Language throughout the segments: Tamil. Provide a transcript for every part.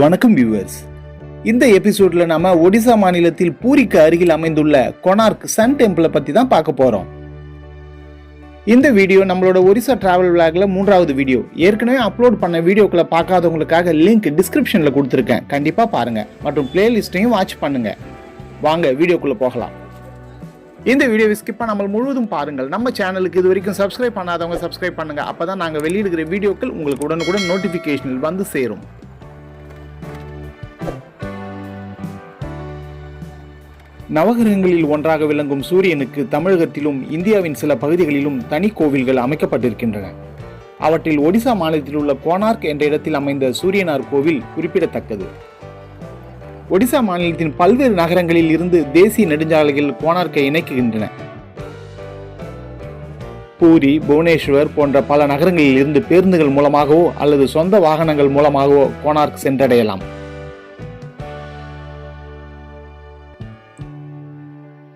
வணக்கம் வியூவர்ஸ் இந்த எபிசோட்ல நாம ஒடிசா மாநிலத்தில் பூரிக்கு அருகில் அமைந்துள்ள கொனார்க் சன் டெம்பிளை பத்தி தான் பார்க்க போறோம். இந்த வீடியோ நம்மளோட ஒரிசா டிராவல் விளாக்ல மூன்றாவது வீடியோ ஏற்கனவே அப்லோட் பண்ண வீடியோக்களை பார்க்காதவங்களுக்காக லிங்க் டிஸ்கிரிப்ஷன்ல கொடுத்துருக்கேன். கண்டிப்பா பாருங்க. மற்றும் பிளேலிஸ்டையும் வாட்ச் பண்ணுங்க. வாங்க வீடியோக்குள்ள போகலாம். இந்த வீடியோவை ஸ்கிப் பண்ணாமல் முழுவதும் பாருங்கள். நம்ம சேனலுக்கு இது வரைக்கும் சப்ஸ்கிரைப் பண்ணாதவங்க சப்ஸ்கிரைப் பண்ணுங்கள் அப்போ தான் நாங்கள் வெளியிடுகிற வீடியோக்கள் உங்களுக்கு உடனுக்குடன் நோட்டிஃபிகேஷனில் வந்து சேரும். நவகிரகங்களில் ஒன்றாக விளங்கும் சூரியனுக்கு தமிழகத்திலும் இந்தியாவின் சில பகுதிகளிலும் தனி கோவில்கள் அமைக்கப்பட்டிருக்கின்றன. அவற்றில் ஒடிசா மாநிலத்தில் உள்ள கோனார்க் என்ற இடத்தில் அமைந்த சூரியனார் கோவில் குறிப்பிடத்தக்கது. ஒடிசா மாநிலத்தின் பல்வேறு நகரங்களில் இருந்து தேசிய நெடுஞ்சாலைகள் கோனார்க்கை இணைக்கின்றன பூரி புவனேஸ்வர் போன்ற பல நகரங்களில் இருந்து பேருந்துகள் மூலமாகவோ அல்லது சொந்த வாகனங்கள் மூலமாகவோ கோனார்க் சென்றடையலாம்.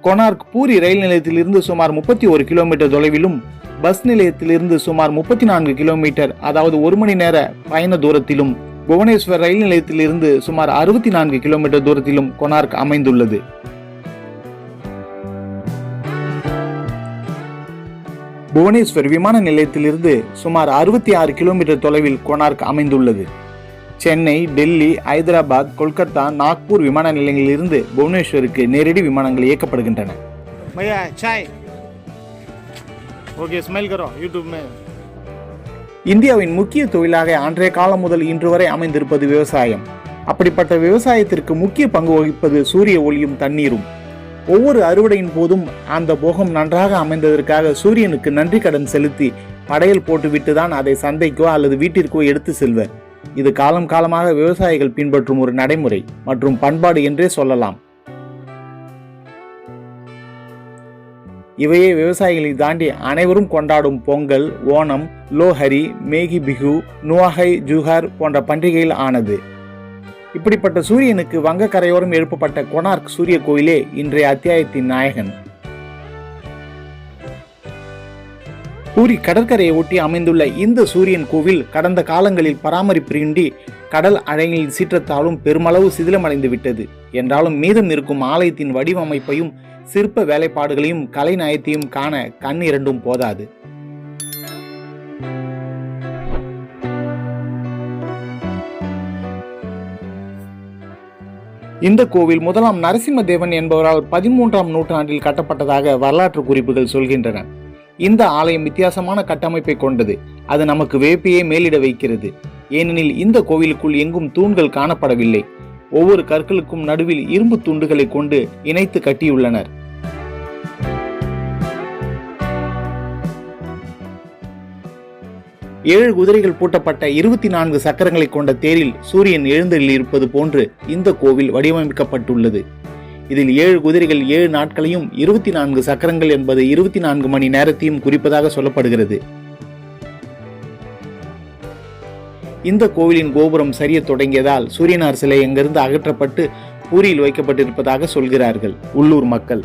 கொனார்க் பூரி ரயில் நிலையத்திலிருந்து சுமார் முப்பத்தி ஒரு கிலோமீட்டர் தொலைவிலும் பஸ் நிலையத்திலிருந்து சுமார் முப்பத்தி நான்கு கிலோமீட்டர் அதாவது ஒரு மணி நேர பயண தூரத்திலும் புவனேஸ்வர் ரயில் நிலையத்திலிருந்து சுமார் அறுபத்தி நான்கு கிலோமீட்டர் தூரத்திலும் கொனார்க் அமைந்துள்ளது. புவனேஸ்வர் விமான நிலையத்திலிருந்து சுமார் அறுபத்தி ஆறு கிலோமீட்டர் தொலைவில் கொனார்க் அமைந்துள்ளது. சென்னை டெல்லி ஐதராபாத் கொல்கத்தா நாக்பூர் விமான நிலையங்களிலிருந்து புவனேஸ்வருக்கு நேரடி விமானங்கள் இயக்கப்படுகின்றன भैया चाय ओके स्माइल करो यूट्यूब में இந்தியாவின் முக்கிய தொழிலாக அன்றைய காலம் முதல் இன்று வரை அமைந்திருப்பது விவசாயம் அப்படிப்பட்ட விவசாயத்திற்கு முக்கிய பங்கு வகிப்பது சூரிய ஒளியும் தண்ணீரும் ஒவ்வொரு அறுவடையின் போதும் அந்த போகம் நன்றாக அமைந்ததற்காக சூரியனுக்கு நன்றி கடன் செலுத்தி படையல் போட்டுவிட்டு தான் அதை சந்தைக்கோ அல்லது வீட்டிற்கோ எடுத்து செல்வர் இது காலம் காலமாக விவசாயிகள் பின்பற்றும் ஒரு நடைமுறை மற்றும் பண்பாடு என்றே சொல்லலாம். இவையே விவசாயிகளை தாண்டி அனைவரும் கொண்டாடும் பொங்கல் ஓணம் லோஹரி மேகி பிகு நுவாகை ஜுஹார் போன்ற பண்டிகைகள் ஆனது. இப்படிப்பட்ட சூரியனுக்கு வங்க கரையோரம் எழுப்பப்பட்ட கொனார்க் சூரிய கோயிலே இன்றைய அத்தியாயத்தின் நாயகன். பூரி கடற்கரையை ஒட்டி அமைந்துள்ள இந்த சூரியன் கோவில் கடந்த காலங்களில் பராமரிப்பின்றி கடல் அலைகளின் சீற்றத்தாலும் பெருமளவு சிதிலமடைந்து விட்டது. என்றாலும் மீதம் இருக்கும் ஆலயத்தின் வடிவமைப்பையும் சிற்ப வேலைப்பாடுகளையும் கலைநயத்தையும் காண கண் இரண்டும் போதாது. இந்த கோவில் முதலாம் நரசிம்மதேவன் என்பவரால் பதிமூன்றாம் நூற்றாண்டில் கட்டப்பட்டதாக வரலாற்று குறிப்புகள் சொல்கின்றன. இந்த ஆலயம் வித்தியாசமான கட்டமைப்பை கொண்டது. அது நமக்கு வேப்பையே மேலிட வைக்கிறது. ஏனெனில் இந்த கோவிலுக்குள் எங்கும் தூண்கள் காணப்படவில்லை. ஒவ்வொரு கற்களுக்கும் நடுவில் இரும்பு துண்டுகளை கொண்டு இணைத்து கட்டியுள்ளனர். ஏழு குதிரைகள் பூட்டப்பட்ட இருபத்தி நான்கு சக்கரங்களை கொண்ட தேரில் சூரியன் எழுந்தருளி இருப்பது போன்று இந்த கோவில் வடிவமைக்கப்பட்டுள்ளது. இதில் ஏழு குதிரைகள் ஏழு நாட்களையும் இருபத்தி நான்கு சக்கரங்கள் என்பது இருபத்தி நான்கு மணி நேரத்தையும் குறிப்பதாக சொல்லப்படுகிறது. இந்த கோவிலின் கோபுரம் சரிய தொடங்கியதால் சூரியனார் சிலை எங்கிருந்து அகற்றப்பட்டு பூரியில் வைக்கப்பட்டிருப்பதாக சொல்கிறார்கள் உள்ளூர் மக்கள்.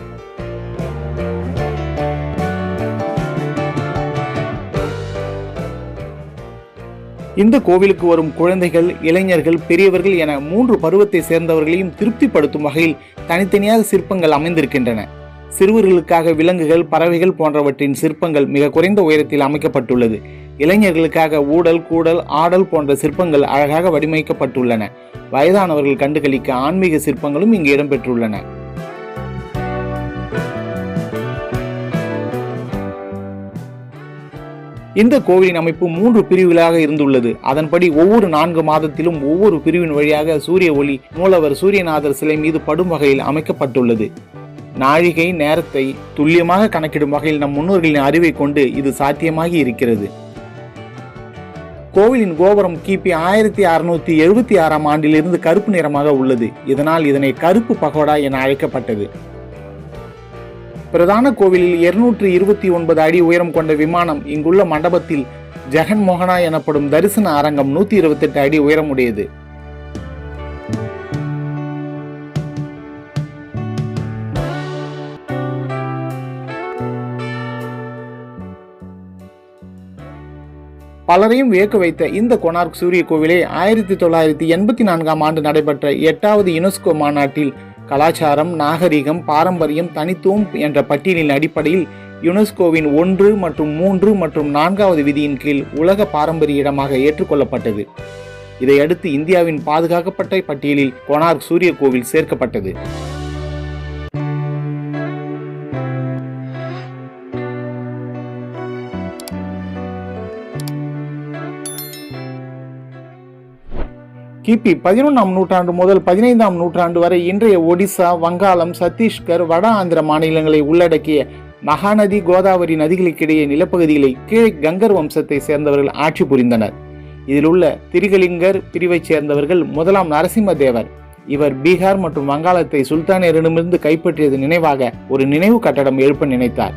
இந்த கோவிலுக்கு வரும் குழந்தைகள் இளைஞர்கள் பெரியவர்கள் என மூன்று பருவத்தை சேர்ந்தவர்களையும் திருப்திப்படுத்தும் வகையில் தனித்தனியாக சிற்பங்கள் அமைந்திருக்கின்றன. சிறுவர்களுக்காக விலங்குகள் பறவைகள் போன்றவற்றின் சிற்பங்கள் மிக குறைந்த உயரத்தில் அமைக்கப்பட்டுள்ளது. இளைஞர்களுக்காக ஊடல் கூடல் ஆடல் போன்ற சிற்பங்கள் அழகாக வடிவமைக்கப்பட்டுள்ளன. வயதானவர்கள் கண்டுகளிக்க ஆன்மீக சிற்பங்களும் இங்கு இடம்பெற்றுள்ளன. இந்த கோவிலின் அமைப்பு மூன்று பிரிவுகளாக இருந்துள்ளது. அதன்படி ஒவ்வொரு நான்கு மாதத்திலும் ஒவ்வொரு பிரிவின் வழியாக சூரிய ஒளி மூலவர் சூரியநாதர் சிலை மீது படும் வகையில் அமைக்கப்பட்டுள்ளது. நாழிகை நேரத்தை துல்லியமாக கணக்கிடும் வகையில் நம் முன்னோர்களின் அறிவை கொண்டு இது சாத்தியமாகி இருக்கிறது. கோவிலின் கோபுரம் கிபி ஆயிரத்தி அறுநூத்தி எழுபத்தி ஆறாம் ஆண்டிலிருந்து கருப்பு நிறமாக உள்ளது. இதனால் இதனை கருப்பு பகோடா என அழைக்கப்பட்டது. பிரதான கோவிலில் இருநூற்றி இருபத்தி ஒன்பது அடி உயரம் கொண்ட விமானம் இங்குள்ள மண்டபத்தில் ஜெகன் மோகனா எனப்படும் தரிசன அரங்கம் நூத்தி இருபத்தி எட்டு அடி உயரமுடையது பலரையும் வியக்க வைத்த இந்த கொனார்க் சூரிய கோவிலே ஆயிரத்தி தொள்ளாயிரத்தி எண்பத்தி நான்காம் ஆண்டு நடைபெற்ற எட்டாவது யுனெஸ்கோ மாநாட்டில் கலாச்சாரம் நாகரிகம் பாரம்பரியம் தனித்துவம் என்ற பட்டியலின் அடிப்படையில் யுனெஸ்கோவின் ஒன்று மற்றும் மூன்று மற்றும் நான்காவது விதியின் கீழ் உலக பாரம்பரிய இடமாக ஏற்றுக்கொள்ளப்பட்டது. இதையடுத்து இந்தியாவின் பாதுகாக்கப்பட்ட பட்டியலில் கொனார்க் சூரிய கோவில் சேர்க்கப்பட்டது. கிபி பதினொன்றாம் நூற்றாண்டு முதல் பதினைந்தாம் நூற்றாண்டு வரை இன்றைய ஒடிசா வங்காளம் சத்தீஸ்கர் வட ஆந்திர மாநிலங்களை உள்ளடக்கிய மகாநதி கோதாவரி நதிகளுக்கிடையே நிலப்பகுதிகளை கீழ் கங்கர் வம்சத்தை சேர்ந்தவர்கள் ஆட்சி புரிந்தனர். இதில் உள்ள திரிகலிங்கர் பிரிவைச் சேர்ந்தவர்கள் முதலாம் நரசிம்மதேவர். இவர் பீகார் மற்றும் வங்காளத்தை சுல்தானியரிடமிருந்து கைப்பற்றியது நினைவாக ஒரு நினைவு கட்டடம் எழுப்ப நினைத்தார்.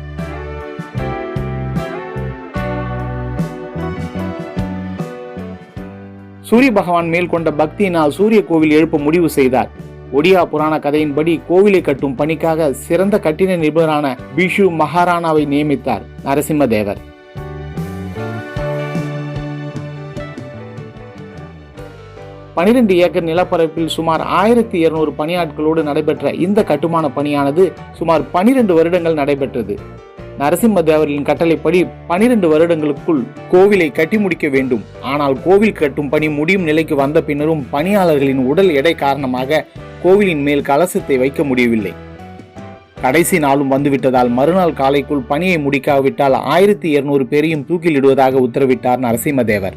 சூரிய பகவான் மேல் கொண்ட பக்தியினால் சூரிய கோவில் எழுப்ப முடிவு செய்தார். ஒடியா புராண கதையின்படி கோவிலை கட்டும் பணிக்காக சிறந்த கட்டிட நிபுணரான பிஷு மகாராணாவை நியமித்தார் நரசிம்மதேவர். பனிரெண்டு ஏக்கர் நிலப்பரப்பில் சுமார் ஆயிரத்தி இருநூறு பணியாட்களோடு நடைபெற்ற இந்த கட்டுமான பணியானது சுமார் பனிரெண்டு வருடங்கள் நடைபெற்றது. நரசிம்மதேவரின் கட்டளைப்படி பனிரெண்டு வருடங்களுக்குள் கோவிலை கட்டி முடிக்க வேண்டும். ஆனால் கோவில் கட்டும் பணி முடியும் நிலைக்கு வந்த பின்னரும் பணியாளர்களின் உடல் எடை காரணமாக கோவிலின் மேல் கலசத்தை வைக்க முடியவில்லை. கடைசி நாளும் வந்துவிட்டதால் மறுநாள் காலைக்குள் பணியை முடிக்காவிட்டால் ஆயிரத்தி இருநூறு பேரையும் தூக்கிலிடுவதாக உத்தரவிட்டார் நரசிம்மதேவர்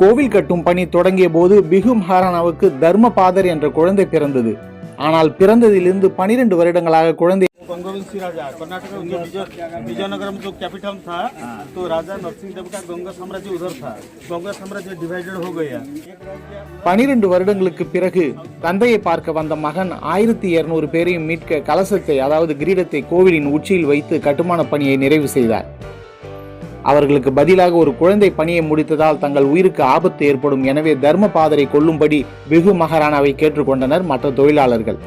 கோவில் கட்டும் பணி தொடங்கிய போது பிகு மகாராணாவுக்கு தர்மபாதர் என்ற குழந்தை பிறந்தது ஆனால் பிறந்ததிலிருந்து பனிரெண்டு வருடங்களாக குழந்தை गंगोविंद सिंह राजा कर्नाटक में उनके विजय विजयनगर में जो कैपिटल था तो राजा नरसिंह देव का गंगा साम्राज्य उधर था गंगा साम्राज्य डिवाइडेड हो गया பனிரெண்டு வருடங்களுக்கு பிறகு தந்தையை பார்க்க வந்த மகன் ஆயிரத்தி இருநூறு பேரையும் மீட்க கலசத்தை அதாவது கிரீடத்தை கோவிலின் உச்சியில் வைத்து கட்டுமான பணியை நிறைவு செய்தார் அவர்களுக்கு பதிலாக ஒரு குழந்தை பணியை முடித்ததால் தங்கள் உயிருக்கு ஆபத்து ஏற்படும் எனவே தர்ம பாதரை கொல்லும்படி வெகு மகாராணாவை கேட்டுக்கொண்டனர் மற்ற தொழிலாளர்கள்.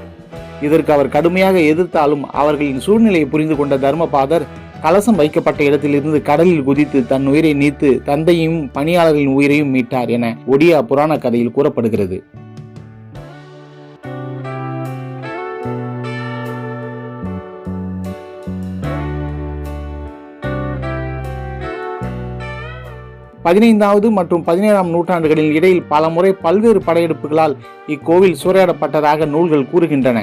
இதற்கு அவர் கடுமையாக எதிர்த்தாலும் அவர்களின் சூழ்நிலையை புரிந்து கொண்ட தர்மபாதர் கலசம் வைக்கப்பட்ட இடத்திலிருந்து கடலில் குதித்து தன் உயிரை நீத்து தந்தையும் பணியாளர்களின் உயிரையும் மீட்டார் என ஒடியா புராண கதையில் கூறப்படுகிறது. பதினைந்தாவது மற்றும் பதினேழாம் நூற்றாண்டுகளின் இடையில் பல முறை பல்வேறு படையெடுப்புகளால் இக்கோவில் சூறையாடப்பட்டதாக நூல்கள் கூறுகின்றன.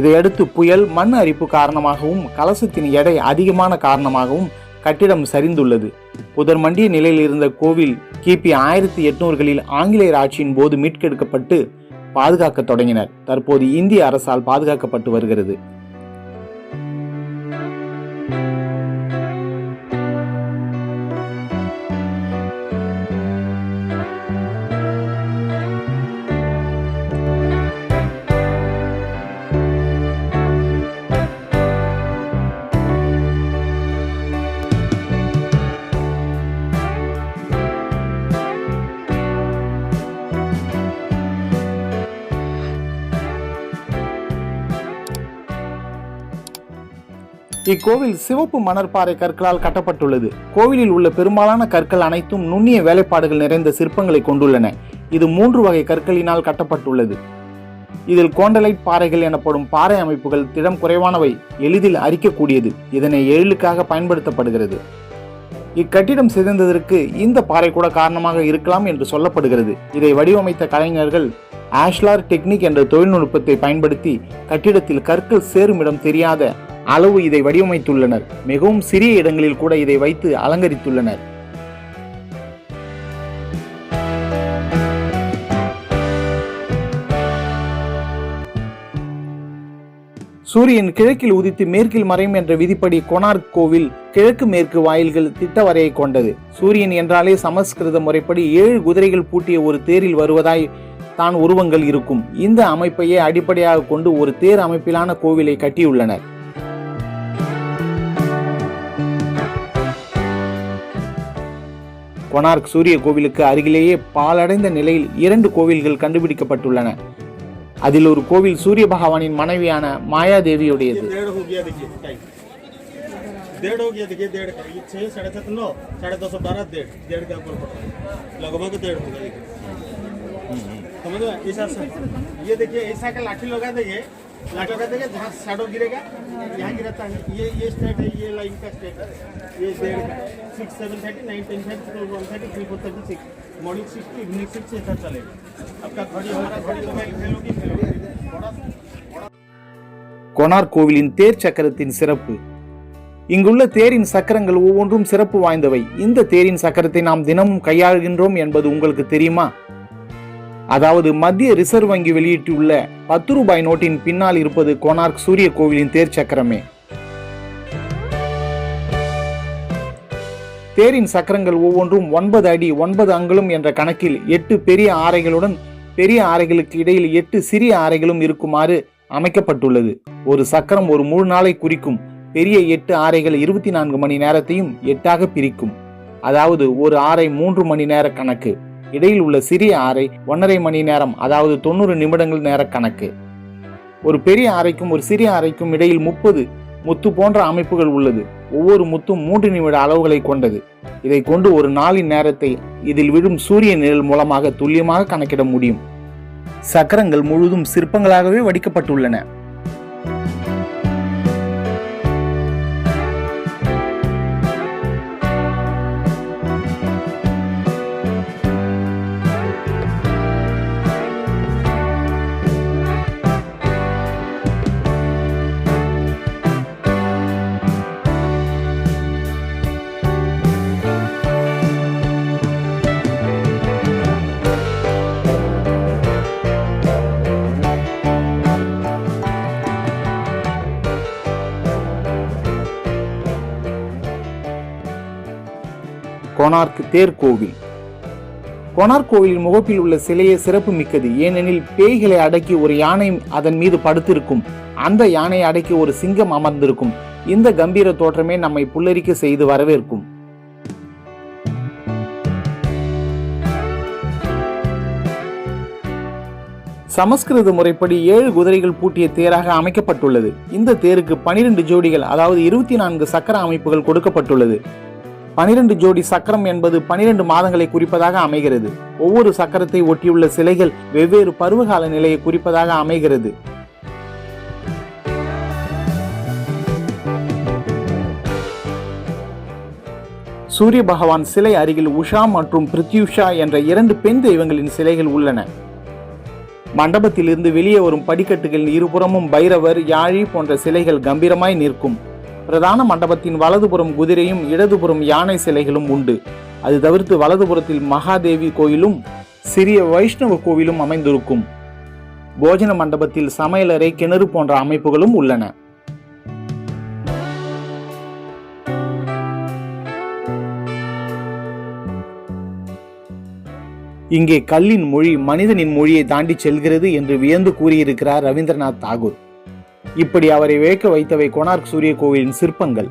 இதையடுத்து புயல் மண் அரிப்பு காரணமாகவும் கலசத்தின் எடை அதிகமான காரணமாகவும் கட்டிடம் சரிந்துள்ளது. புதர் மண்டிய நிலையில் இருந்த கோவில் கிபி ஆயிரத்தி எட்நூறுகளில் ஆங்கிலேயர் ஆட்சியின் போது மீட்கெடுக்கப்பட்டு பாதுகாக்க தொடங்கினர். தற்போது இந்திய அரசால் பாதுகாக்கப்பட்டு வருகிறது. இக்கோவில் சிவப்பு மணற்பாறை கற்களால் கட்டப்பட்டுள்ளது. கோவிலில் உள்ள பெரும்பாலான கற்கள் அனைத்தும் நுண்ணிய வேலைப்பாடுகள் நிறைந்த சிற்பங்களை கொண்டுள்ளன. இது மூன்று வகை கற்களினால் கட்டப்பட்டுள்ளது. இதில் கோண்டலைட் பாறைகள் எனப்படும் பாறை அமைப்புகள் திடம் குறைவானவை எளிதில் அரிக்கக்கூடியது. இதனை எழிலுக்காக பயன்படுத்தப்படுகிறது. இக்கட்டிடம் சிதைந்ததற்கு இந்த பாறை கூட காரணமாக இருக்கலாம் என்று சொல்லப்படுகிறது. இதை வடிவமைத்த கலைஞர்கள் ஆஷ்லார் டெக்னிக் என்ற தொழில்நுட்பத்தை பயன்படுத்தி கட்டிடத்தில் கற்கள் சேரும் இடம் தெரியாத அளவு இதை வடிவமைத்துள்ளனர். மிகவும் சிறிய இடங்களில் கூட இதை வைத்து அலங்கரித்துள்ளனர். சூரியன் கிழக்கில் உதித்து மேற்கில் மறையும் என்ற விதிப்படி கொனார்க் கோவில் கிழக்கு மேற்கு வாயில்கள் திட்ட வரையை கொண்டது. சூரியன் என்றாலே சமஸ்கிருத முறைப்படி ஏழு குதிரைகள் பூட்டிய ஒரு தேரில் வருவதாய் தான் உருவங்கள் இருக்கும். இந்த அமைப்பையே அடிப்படையாக கொண்டு ஒரு தேர் அமைப்பிலான கோவிலை கட்டியுள்ளனர். கொனார்க் சூரிய கோவிலுக்கு அருகிலேயே பாலடைந்த நிலையில் இரண்டு கோவில்கள் கண்டுபிடிக்கப்பட்டுள்ளன அதில் ஒரு கோவில் சூரிய பகவானின் மனைவியான மாயாதேவியுடையது ये डेढ़ हो गया देखिए टाइम डेढ़ हो गया देखिए डेढ़ का ये छः साढ़े सात नौ साढ़े दो सौ बारह डेढ़ डेढ़ के ऊपर पड़ रहा है लगभग डेढ़ होगा देखिए समझ में ऐसा से ये देखिए ऐसा का लाठी लगा देंगे लाठी लगा देंगे जहाँ शैडो गिरेगा यहाँ गिरता है ये ये स्टेट है ये लाइन का स्टेट है ये डेढ़ का six seven thirty nine ten thirty one thirty three four thirty six morning six two evening six ऐसा चलेगा आपका घड़ी हमारा घड़ी लगाएंगे फैलोगी फैलोगी बड़ा கொனார் கோவிலின் தேர் சக்கரத்தின் சிறப்பு இங்குள்ள தேரின் சக்கரங்கள் ஒவ்வொன்றும் சிறப்பு வாய்ந்தவை இந்த தேரின் சக்கரத்தை நாம் தினமும் கையாளுகின்றோம் என்பது உங்களுக்கு தெரியுமா அதாவது மத்திய ரிசர்வ் வங்கி வெளியிட்டுள்ள பத்து ரூபாய் நோட்டின் பின்னால் இருப்பது கொனார்க் சூரிய கோவிலின் தேர் சக்கரமே. தேரின் சக்கரங்கள் ஒவ்வொன்றும் ஒன்பது அடி ஒன்பது அங்குலம் என்ற கணக்கில் எட்டு பெரிய ஆரைகளுடன் பெரிய ஆரைகளுக்கு இடையில் எட்டு சிறிய ஆரைகளும் இருக்குமாறு அமைக்கப்பட்டுள்ளது. ஒரு சக்கரம் ஒரு முழு நாளை குறிக்கும். பெரிய எட்டு ஆரைகள் இருபத்தி நான்கு மணி நேரத்தையும் எட்டாக பிரிக்கும். அதாவது ஒரு ஆரை மூன்று மணி நேர கணக்கு. இடையில் உள்ள சிறிய ஆறை ஒன்றரை மணி நேரம் அதாவது தொண்ணூறு நிமிடங்கள் நேர கணக்கு. ஒரு பெரிய அறைக்கும் ஒரு சிறிய அறைக்கும் இடையில் முப்பது முத்து போன்ற அமைப்புகள் உள்ளது. ஒவ்வொரு முத்தும் மூன்று நிமிட அளவுகளை கொண்டது. இதை கொண்டு ஒரு நாளின் நேரத்தை இதில் விழும் சூரிய நிழல் மூலமாக துல்லியமாக கணக்கிட முடியும். சக்கரங்கள் முழுதும் சிற்பங்களாகவே வடிக்கப்பட்டுள்ளன. கொனார்க் தேர் கோவில். கொனார்க் கோவிலின் முகப்பில் உள்ள சிலையே சிறப்பு மிக்கது. ஏனெனில் பேய்களை அடக்கி ஒரு யானை அதன் மீது படுத்திருக்கும். அந்த யானையை அடக்கி ஒரு சிங்கம் அமர்ந்திருக்கும். இந்த கம்பீர தோற்றமே நம்மை புல்லரிக்க செய்து வரவேற்கும். சமஸ்கிருத முறைப்படி ஏழு குதிரைகள் பூட்டிய தேராக அமைக்கப்பட்டுள்ளது. இந்த தேருக்கு பனிரெண்டு ஜோடிகள் அதாவது இருபத்தி நான்கு சக்கர அமைப்புகள் கொடுக்கப்பட்டுள்ளது. பனிரெண்டு ஜோடி சக்கரம் என்பது பனிரெண்டு மாதங்களை குறிப்பதாக அமைகிறது. ஒவ்வொரு சக்கரத்தை ஒட்டியுள்ள சிலைகள் வெவ்வேறு பருவகால நிலையை குறிப்பதாக அமைகிறது. சூரிய பகவான் சிலை அருகில் உஷா மற்றும் பிரித்யூஷா என்ற இரண்டு பெண் தெய்வங்களின் சிலைகள் உள்ளன. மண்டபத்திலிருந்து வெளியே வரும் படிக்கட்டுகளின் இருபுறமும் பைரவர் யாழி போன்ற சிலைகள் கம்பீரமாய் நிற்கும். பிரதான மண்டபத்தின் வலதுபுறம் குதிரையும் இடதுபுறம் யானை சிலைகளும் உண்டு. அது தவிர்த்து வலதுபுறத்தில் மகாதேவி கோயிலும் சிறிய வைஷ்ணவ கோவிலும் அமைந்திருக்கும். போஜன மண்டபத்தில் சமையலறை கிணறு போன்ற அமைப்புகளும் உள்ளன. இங்கே கல்லின் மொழி மனிதனின் மொழியை தாண்டி செல்கிறது என்று வியந்து கூறியிருக்கிறார் ரவீந்திரநாத் தாகூர். இப்படி அவரை வியக்க வைத்தவை கொனார்க் சூரிய கோவிலின் சிற்பங்கள்.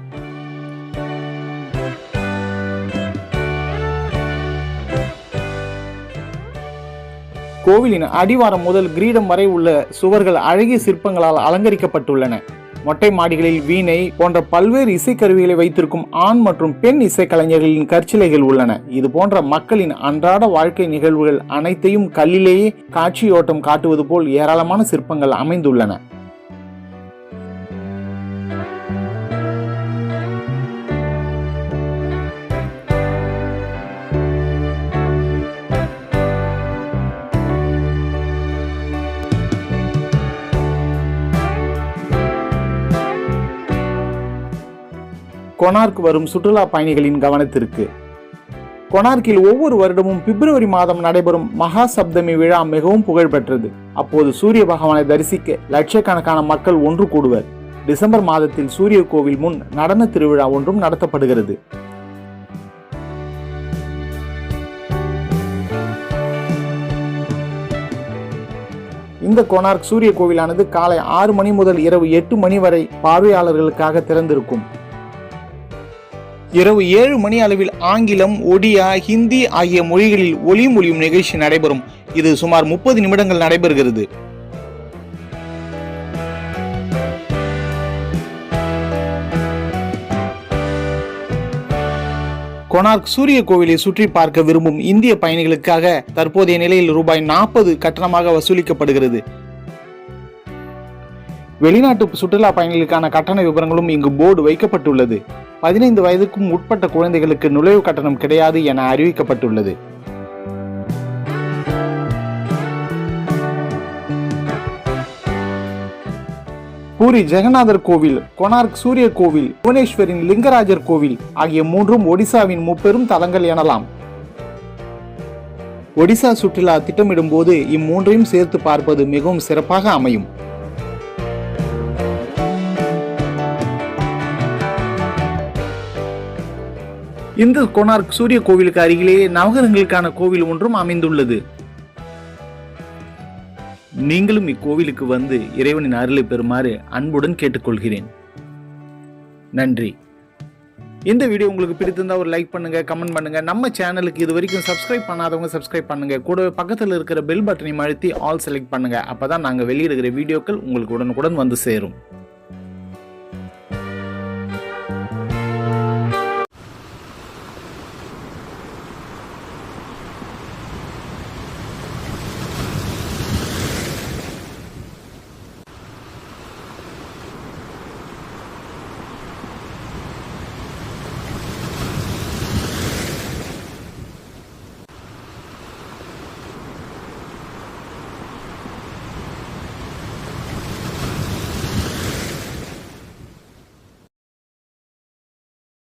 கோவிலின் அடிவாரம் முதல் கிரீடம் வரை உள்ள சுவர்கள் அழகிய சிற்பங்களால் அலங்கரிக்கப்பட்டுள்ளன. மொட்டை மாடிகளில் வீணை போன்ற பல்வேறு இசைக்கருவிகளை வைத்திருக்கும் ஆண் மற்றும் பெண் இசைக்கலைஞர்களின் கற்சிலைகள் உள்ளன. இது போன்ற மக்களின் அன்றாட வாழ்க்கை நிகழ்வுகள் அனைத்தையும் கல்லிலேயே காட்சியோட்டம் காட்டுவது போல் ஏராளமான சிற்பங்கள் அமைந்துள்ளன. கொனார்க் வரும் சுற்றுலா பயணிகளின் கவனத்திற்கு. கொனார்க்கில் ஒவ்வொரு வருடமும் பிப்ரவரி மாதம் நடைபெறும் மகா சப்தமி விழா மிகவும் புகழ்பெற்றது அப்போது சூரிய பகவானை தரிசிக்க லட்சக்கணக்கான மக்கள் ஒன்று கூடுவர். டிசம்பர் மாதத்தில் சூரிய கோவில் முன் நடன திருவிழா ஒன்றும் நடத்தப்படுகிறது. இந்த கொனார்க் சூரிய கோவிலானது காலை ஆறு மணி முதல் இரவு எட்டு மணி வரை பார்வையாளர்களுக்காக திறந்திருக்கும். இரவு ஏழு மணி அளவில் ஆங்கிலம் ஒடியா ஹிந்தி ஆகிய மொழிகளில் ஒளி மொழியும் நிகழ்ச்சி நடைபெறும். இது சுமார் முப்பது நிமிடங்கள் நடைபெறுகிறது. கொனார்க் சூரிய கோவிலை சுற்றி பார்க்க விரும்பும் இந்திய பயணிகளுக்காக தற்போதைய நிலையில் ரூபாய் நாற்பது கட்டணமாக வசூலிக்கப்படுகிறது. வெளிநாட்டு சுற்றுலா பயணிகளுக்கான கட்டண விவரங்களும் இங்கு போர்டு வைக்கப்பட்டுள்ளது. பதினைந்து வயதுக்கும் உட்பட்ட குழந்தைகளுக்கு நுழைவு கட்டணம் கிடையாது என அறிவிக்கப்பட்டுள்ளது. பூரி ஜெகநாதர் கோவில் கொனார்க் சூரிய கோவில் புவனேஸ்வரின் லிங்கராஜர் கோவில் ஆகிய மூன்றும் ஒடிசாவின் முப்பெரும் தலங்கள் எனலாம். ஒடிசா சுற்றுலா திட்டமிடும் போது இம்மூன்றையும் சேர்த்து பார்ப்பது மிகவும் சிறப்பாக அமையும். இந்த கொனார்க் சூரிய கோவிலுக்கு அருகிலேயே நவகரங்களுக்கான கோவில் ஒன்றும் அமைந்துள்ளது. நீங்களும் இக்கோவிலுக்கு வந்து இறைவனின் அருளை பெறுமாறு அன்புடன் கேட்டுக்கொள்கிறேன். நன்றி. இந்த வீடியோ உங்களுக்கு பிடித்திருந்தா ஒரு லைக் பண்ணுங்க கமெண்ட் பண்ணுங்க. நம்ம சேனலுக்கு இது வரைக்கும் சப்ஸ்கிரைப் பண்ணாதவங்க சப்ஸ்கிரைப் பண்ணுங்க. கூடவே பக்கத்தில் இருக்கிற பெல் பட்டனையும் அழுத்தி ஆல் செலக்ட் பண்ணுங்க. அப்பதான் நாங்கள் வெளியிடுகிற வீடியோக்கள் உங்களுக்கு உடனுக்குடன் வந்து சேரும்.